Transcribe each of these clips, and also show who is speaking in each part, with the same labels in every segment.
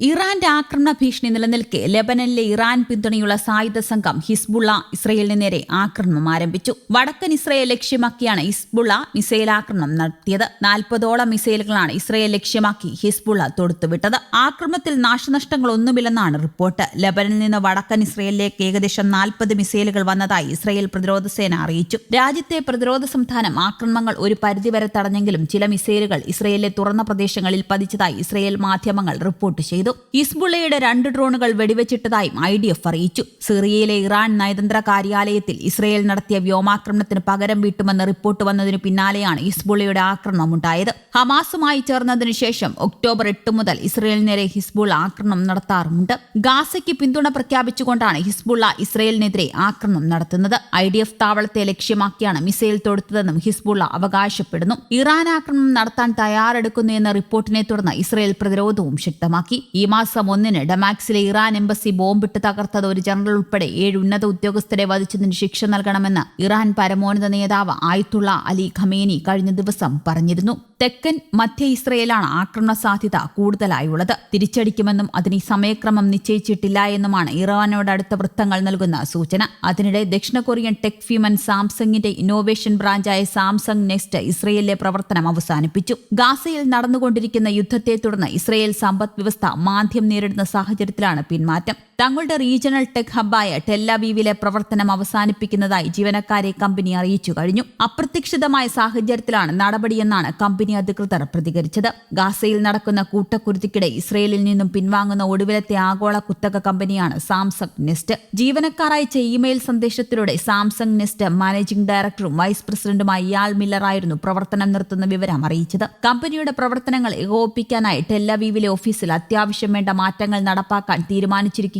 Speaker 1: ഇറാന്റെ ആക്രമണ ഭീഷണി നിലനിൽക്കെ ലെബനനിലെ ഇറാൻ പിന്തുണയുള്ള സായുധ സംഘം ഹിസ്ബുള്ള ഇസ്രയേലിന് നേരെ ആക്രമണം ആരംഭിച്ചു. വടക്കൻ ഇസ്രയേൽ ലക്ഷ്യമാക്കിയാണ് ഹിസ്ബുള്ള മിസൈൽ ആക്രമണം നടത്തിയത്. നാൽപ്പതോളം മിസൈലുകളാണ് ഇസ്രയേൽ ലക്ഷ്യമാക്കി ഹിസ്ബുള്ള തൊടുത്തുവിട്ടത്. ആക്രമണത്തിൽ നാശനഷ്ടങ്ങളൊന്നുമില്ലെന്നാണ് റിപ്പോർട്ട്. ലെബനനിൽ നിന്ന് വടക്കൻ ഇസ്രയേലിലേക്ക് ഏകദേശം നാൽപ്പത് മിസൈലുകൾ വന്നതായി ഇസ്രയേൽ പ്രതിരോധ സേന അറിയിച്ചു. രാജ്യത്തെ പ്രതിരോധ സംവിധാനം ആക്രമണങ്ങൾ ഒരു പരിധിവരെ തടഞ്ഞെങ്കിലും ചില മിസൈലുകൾ ഇസ്രയേലിലെ തുറന്ന പ്രദേശങ്ങളിൽ പതിച്ചതായി ഇസ്രയേൽ മാധ്യമങ്ങൾ റിപ്പോർട്ട് ചെയ്തു ഹിസ്ബുള്ളയുടെ രണ്ട് ഡ്രോണുകൾ വെടിവെച്ചിട്ടതായും ഐ ഡി എഫ് അറിയിച്ചു. സിറിയയിലെ ഇറാൻ നയതന്ത്ര കാര്യാലയത്തിൽ ഇസ്രയേൽ നടത്തിയ വ്യോമാക്രമണത്തിന് പകരം വീട്ടുമെന്ന് റിപ്പോർട്ട് വന്നതിനു പിന്നാലെയാണ് ഹിസ്ബുള്ളയുടെ ആക്രമണം ഉണ്ടായത്. ഹമാസുമായി ചേർന്നതിനു ശേഷം ഒക്ടോബർ എട്ട് മുതൽ ഇസ്രയേലിന് നേരെ ഹിസ്ബുള്ള ആക്രമണം നടത്താറുമുണ്ട്. ഗാസയ്ക്ക് പിന്തുണ പ്രഖ്യാപിച്ചുകൊണ്ടാണ് ഹിസ്ബുള്ള ഇസ്രയേലിനെതിരെ ആക്രമണം നടത്തുന്നത്. ഐ ഡി എഫ് താവളത്തെ ലക്ഷ്യമാക്കിയാണ് മിസൈൽ തൊടുത്തതെന്നും ഹിസ്ബുള്ള അവകാശപ്പെടുന്നു. ഇറാൻ ആക്രമണം നടത്താൻ തയ്യാറെടുക്കുന്നു എന്ന റിപ്പോർട്ടിനെ തുടർന്ന് ഇസ്രയേൽ പ്രതിരോധവും ശക്തമാക്കി. ഈ മാസം ഒന്നിന് ഡമാക്സിലെ ഇറാൻ എംബസി ബോംബിട്ട് തകർത്തത് ഒരു ജനറൽ ഉൾപ്പെടെ ഏഴ് ഉന്നത ഉദ്യോഗസ്ഥരെ വധിച്ചതിന് ശിക്ഷ നൽകണമെന്ന് ഇറാൻ പരമോന്നത നേതാവ് ആയിത്തുള്ള അലി ഖമേനി കഴിഞ്ഞ ദിവസം പറഞ്ഞിരുന്നു. തെക്കൻ മധ്യ ഇസ്രയേലാണ് ആക്രമണ സാധ്യത കൂടുതലായുള്ളത്. തിരിച്ചടിക്കുമെന്നും അതിന് സമയക്രമം നിശ്ചയിച്ചിട്ടില്ല എന്നുമാണ് ഇറാനോട് അടുത്ത വൃത്തങ്ങൾ നൽകുന്ന സൂചന. അതിനിടെ ദക്ഷിണ കൊറിയൻ ടെക് ഫ്യൂമൻ സാംസങ്ങിന്റെ ഇന്നോവേഷൻ ബ്രാഞ്ചായ സാംസങ് നെക്സ്റ്റ് ഇസ്രയേലിലെ പ്രവർത്തനം അവസാനിപ്പിച്ചു. ഗാസയിൽ നടന്നുകൊണ്ടിരിക്കുന്ന യുദ്ധത്തെ തുടർന്ന് ഇസ്രയേൽ സമ്പദ് വ്യവസ്ഥ മാന്ദ്യം നേരിടുന്ന സാഹചര്യത്തിലാണ് പിന്മാറ്റം. തങ്ങളുടെ റീജിയണൽ ടെക് ഹബ്ബായ ടെല്ലാബീവിലെ പ്രവർത്തനം അവസാനിപ്പിക്കുന്നതായി ജീവനക്കാരെ കമ്പനി അറിയിച്ചു കഴിഞ്ഞു. അപ്രതീക്ഷിതമായ സാഹചര്യത്തിലാണ് നടപടിയെന്നാണ് കമ്പനി അധികൃതർ പ്രതികരിച്ചത്. ഗാസയിൽ നടക്കുന്ന കൂട്ടക്കുരുതിക്കിടെ ഇസ്രയേലിൽ നിന്നും പിൻവാങ്ങുന്ന ഒടുവിലത്തെ ആഗോള കുത്തക കമ്പനിയാണ് സാംസങ് നെസ്റ്റ്. ജീവനക്കാർ അയച്ച ഇമെയിൽ സന്ദേശത്തിലൂടെ സാംസങ് നെസ്റ്റ് മാനേജിംഗ് ഡയറക്ടറും വൈസ് പ്രസിഡന്റുമായ ഇയാൾ മില്ലറായിരുന്നു പ്രവർത്തനം നിർത്തുന്ന വിവരം അറിയിച്ചത്. കമ്പനിയുടെ പ്രവർത്തനങ്ങൾ ഏകോപിപ്പിക്കാനായി ടെല്ലവീവിലെ ഓഫീസിൽ അത്യാവശ്യം വേണ്ട മാറ്റങ്ങൾ നടപ്പാക്കാൻ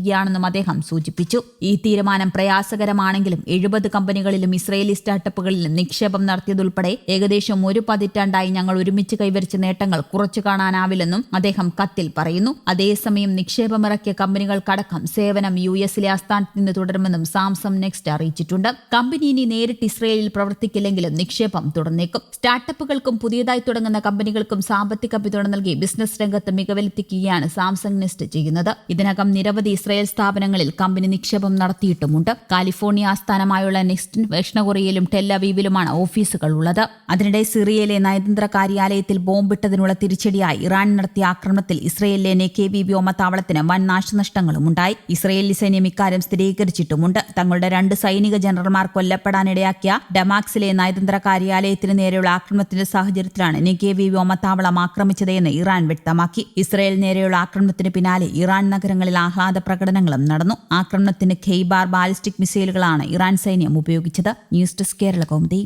Speaker 1: തീരുമാനിച്ചിരിക്കുകയാണെന്നും അദ്ദേഹം സൂചിപ്പിച്ചു. ഈ തീരുമാനം പ്രയാസകരമാണെങ്കിലും എഴുപത് കമ്പനികളിലും ഇസ്രയേലി സ്റ്റാർട്ടപ്പുകളിലും നിക്ഷേപം നടത്തിയതുൾപ്പെടെ ഏകദേശം ഒരു പതിറ്റാണ്ടായി ഞങ്ങൾ ഒരുമിച്ച് കൈവരിച്ച നേട്ടങ്ങൾ കുറച്ചു കാണാനാവില്ലെന്നും അദ്ദേഹം കത്തിൽ പറയുന്നു. അതേസമയം നിക്ഷേപമിറക്കിയ കമ്പനികൾക്കടക്കം സേവനം യു എസിലെ ആസ്ഥാനത്ത് നിന്ന് തുടരുമെന്നും സാംസം നെക്സ്റ്റ് അറിയിച്ചിട്ടുണ്ട്. കമ്പനി ഇനി നേരിട്ട് ഇസ്രയേലിൽ പ്രവർത്തിക്കില്ലെങ്കിലും നിക്ഷേപം തുടർന്നേക്കും. സ്റ്റാർട്ടപ്പുകൾക്കും പുതിയതായി തുടങ്ങുന്ന കമ്പനികൾക്കും സാമ്പത്തിക പിന്തുണ നൽകി ബിസിനസ് രംഗത്ത് മികവിലെത്തിക്കുകയാണ് സാംസങ് നെസ്റ്റ് ചെയ്യുന്നത്. ഇതിനകം നിരവധി ഇസ്രയേൽ സ്ഥാപനങ്ങളിൽ കമ്പനി നിക്ഷേപം നടത്തിയിട്ടുമുണ്ട്. കാലിഫോർണിയ ആസ്ഥാനമായുള്ള നെക്സ്റ്റ് ദക്ഷിണ കൊറിയയിലും ടെല്ലവീവിലുമാണ് ഓഫീസുകൾ ഉള്ളത്. അതിനിടെ സിറിയയിലെ നയതന്ത്ര കാര്യാലയത്തിൽ ബോംബിട്ടതിനുള്ള തിരിച്ചടിയായി ഇറാൻ നടത്തിയ ആക്രമണത്തിൽ ഇസ്രയേലിലെ നെക്കേവി വ്യോമത്താവളത്തിന് വൻ നാശനഷ്ടങ്ങളും ഉണ്ടായി ഇസ്രയേലി സൈന്യം ഇക്കാര്യം സ്ഥിരീകരിച്ചിട്ടുമുണ്ട്. തങ്ങളുടെ രണ്ട് സൈനിക ജനറൽമാർ കൊല്ലപ്പെടാനിടയാക്കിയ ഡമാക്സിലെ നയതന്ത്ര കാര്യാലയത്തിന് നേരെയുള്ള ആക്രമണത്തിന്റെ സാഹചര്യത്തിലാണ് നെഗേവി വ്യോമത്താവളം ആക്രമിച്ചതെന്ന് ഇറാൻ വ്യക്തമാക്കി. ഇസ്രയേൽ നേരെയുള്ള ആക്രമണത്തിന് പിന്നാലെ ഇറാൻ നഗരങ്ങളിൽ ആഹ്ലാദ പ്രകടനങ്ങളും നടന്നു. ആക്രമണത്തിന് ഖെയ്ബാർ ബാലിസ്റ്റിക് മിസൈലുകളാണ് ഇറാൻ സൈന്യം ഉപയോഗിച്ചത്. News desk Kerala Kaumudi.